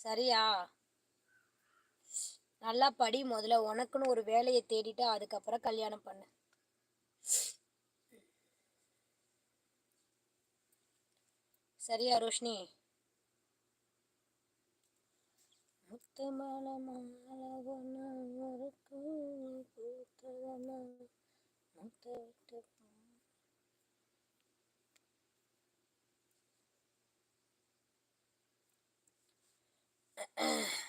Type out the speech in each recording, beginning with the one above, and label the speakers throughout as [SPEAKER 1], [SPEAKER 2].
[SPEAKER 1] சரியா? நல்லா படி முதல்ல. உனக்குன்னு ஒரு வேலையை தேடிட்டு அதுக்கப்புறம் கல்யாணம் பண்ணு. சரியா ரோஷினி? முத்து மாலை மாலை ஒன்று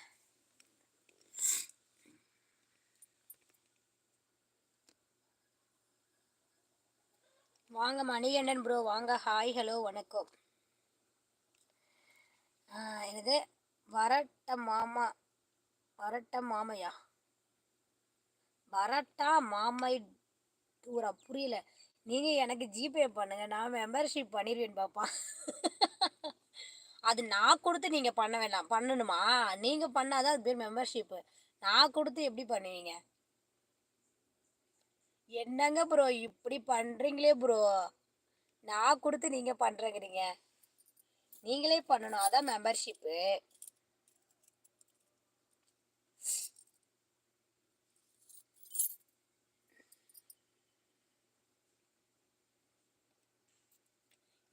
[SPEAKER 1] வாங்க மணிகண்டன் ப்ரோ வாங்க. ஹாய் ஹலோ வணக்கம். எனது என்னது? வரட்ட மாமா வரட்ட மாமையா? வரட்டா மாமை டூரா புரியல. நீங்க எனக்கு ஜிபே பண்ணுங்க. நான் மெம்பர்ஷிப் பண்ணிடுவேன் பாப்பா. அது நான் கொடுத்து நீங்கள் பண்ண வேணாம். பண்ணணுமா? நீங்கள் பண்ணாதான் அது பேர் மெம்பர்ஷிப்பு நான் கொடுத்து எப்படி பண்ணுவீங்க? என்னங்க ப்ரோ இப்படி பண்ணுறீங்களே ப்ரோ நான் கொடுத்து நீங்கள் பண்ணுறங்கிறீங்க நீங்களே பண்ணணும். அதான் மெம்பர்ஷிப்பு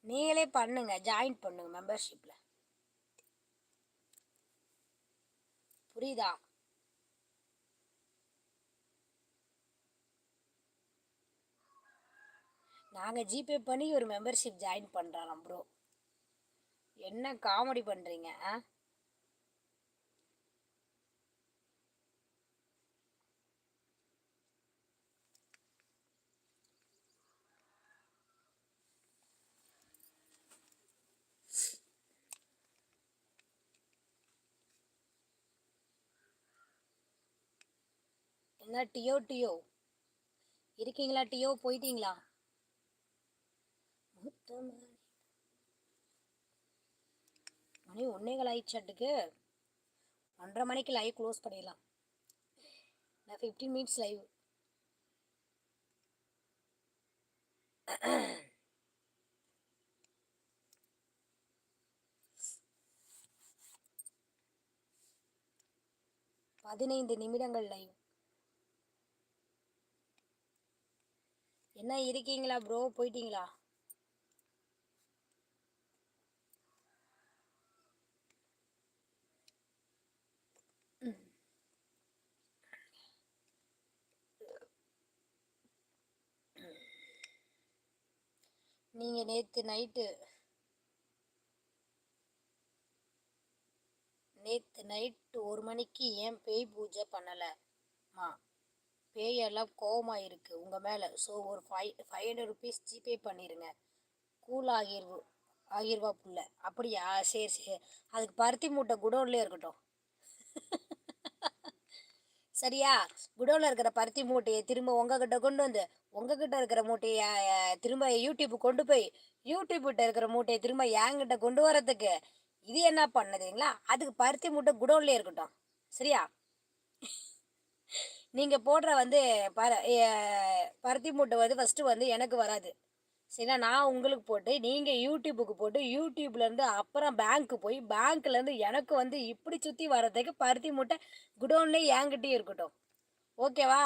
[SPEAKER 1] நீங்களே பண்ணுங்க ஜாயின் பண்ணுங்க மெம்பர்ஷிப்பில் புரியுதா? நாங்கள் ஜிபே பண்ணி ஒரு மெம்பர்ஷிப் ஜாயின் பண்றோம் ப்ரோ என்ன காமெடி பண்ணுறீங்க ஆ? என்ன டியோ டியோ. இருக்கீங்களா டியோ? போயிட்டீங்களா? முத்தமணி. மணி ஒன்னேகால் ஆயிடுச்சாட்டுக்கு ஒன்றரை மணிக்கு லைவ் க்ளோஸ் பண்ணிடலாம். நான் ஃபிஃப்டீன் மினிட்ஸ் லைவ் பதினைந்து நிமிடங்கள் லைவ் என்ன இருக்கீங்களா ப்ரோ போயிட்டீங்களா? நீங்க நேத்து நைட்டு நேத்து நைட்டு ஒரு மணிக்கு ஏன் பேய் பூஜை பண்ணலமா பேயெல்லாம் கோபமாக இருக்குது உங்கள் மேலே. ஸோ ஒரு five five hundred rupees GPay பண்ணிடுங்க கூல் ஆகிரு ஆகிருவா புள்ள. அப்படியா? சரி சரி. அதுக்கு பருத்தி மூட்டை குடோன்லேயே இருக்கட்டும். சரியா? குடோனில் இருக்கிற பருத்தி மூட்டையை திரும்ப உங்ககிட்ட கொண்டு வந்து உங்ககிட்ட இருக்கிற மூட்டையை திரும்ப யூடியூப் கொண்டு போய் யூடியூப்கிட்ட இருக்கிற மூட்டையை திரும்ப என்கிட்ட கொண்டு வரதுக்கு இது என்ன பண்ணுதுங்களா அதுக்கு பருத்தி மூட்டை குடோன்லேயே இருக்கட்டும். சரியா? நீங்கள் போடுற வந்து பர பருத்தி மூட்டை வந்து ஃபஸ்ட்டு வந்து எனக்கு வராது. சரிங்களா? நான் உங்களுக்கு போட்டு நீங்கள் யூடியூபுக்கு போட்டு யூடியூப்லேருந்து அப்புறம் பேங்க்கு போய் பேங்க்லேருந்து எனக்கு வந்து இப்படி சுற்றி வர்றதுக்கு பருத்தி மூட்டை குடோன்லேயே என்கிட்டயும் இருக்கட்டும். ஓகேவா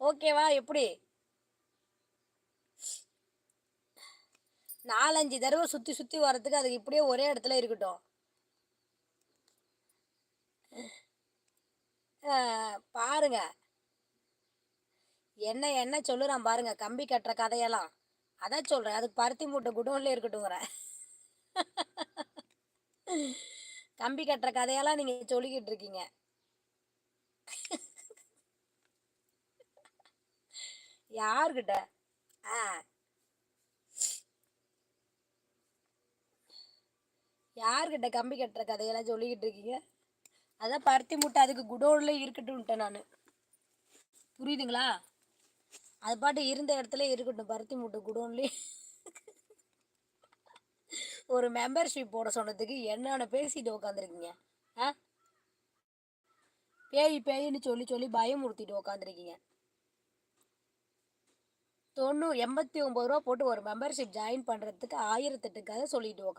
[SPEAKER 1] ஓகேவா எப்படி? நாலஞ்சு தடவை சுற்றி சுற்றி வர்றதுக்கு அது இப்படியே ஒரே இடத்துல இருக்கட்டும். பாருங்க. என்ன என்ன சொல்லுறான் பாருங்க கம்பி கட்டுற கதையெல்லாம். அதான் சொல்றேன் அதுக்கு பருத்தி மூட்டை குடோன்ல இருக்கட்டுங்கிறேன் கம்பி கட்டுற கதையெல்லாம் நீங்க சொல்லிக்கிட்டு இருக்கீங்க. யாருக்கிட்ட ஆ. யாருக்கிட்ட கம்பி கட்டுற கதையெல்லாம் சொல்லிக்கிட்டு இருக்கீங்க? அதான் பருத்தி மூட்டை அதுக்கு குடோன்ல இருக்கட்டும்ட்டேன் நான். புரியுதுங்களா? அது பாட்டு இருந்த இடத்துல இருக்கட்டும் பருத்தி மூட்டை குடோன்லேயே. ஒரு மெம்பர்ஷிப் போட சொன்னதுக்கு என்னென்ன பேசிட்டு உக்காந்துருக்கீங்க. ஆ? பேய் பேயின்னு சொல்லி சொல்லி பயமுறுத்திட்டு உக்காந்துருக்கீங்க. தொண்ணூறு எண்பத்தி ஒம்பது ரூபா போட்டு ஒரு மெம்பர்ஷிப் ஜாயின் பண்ணுறதுக்கு ஆயிரத்தெட்டு கதை சொல்லிட்டு உக்காந்து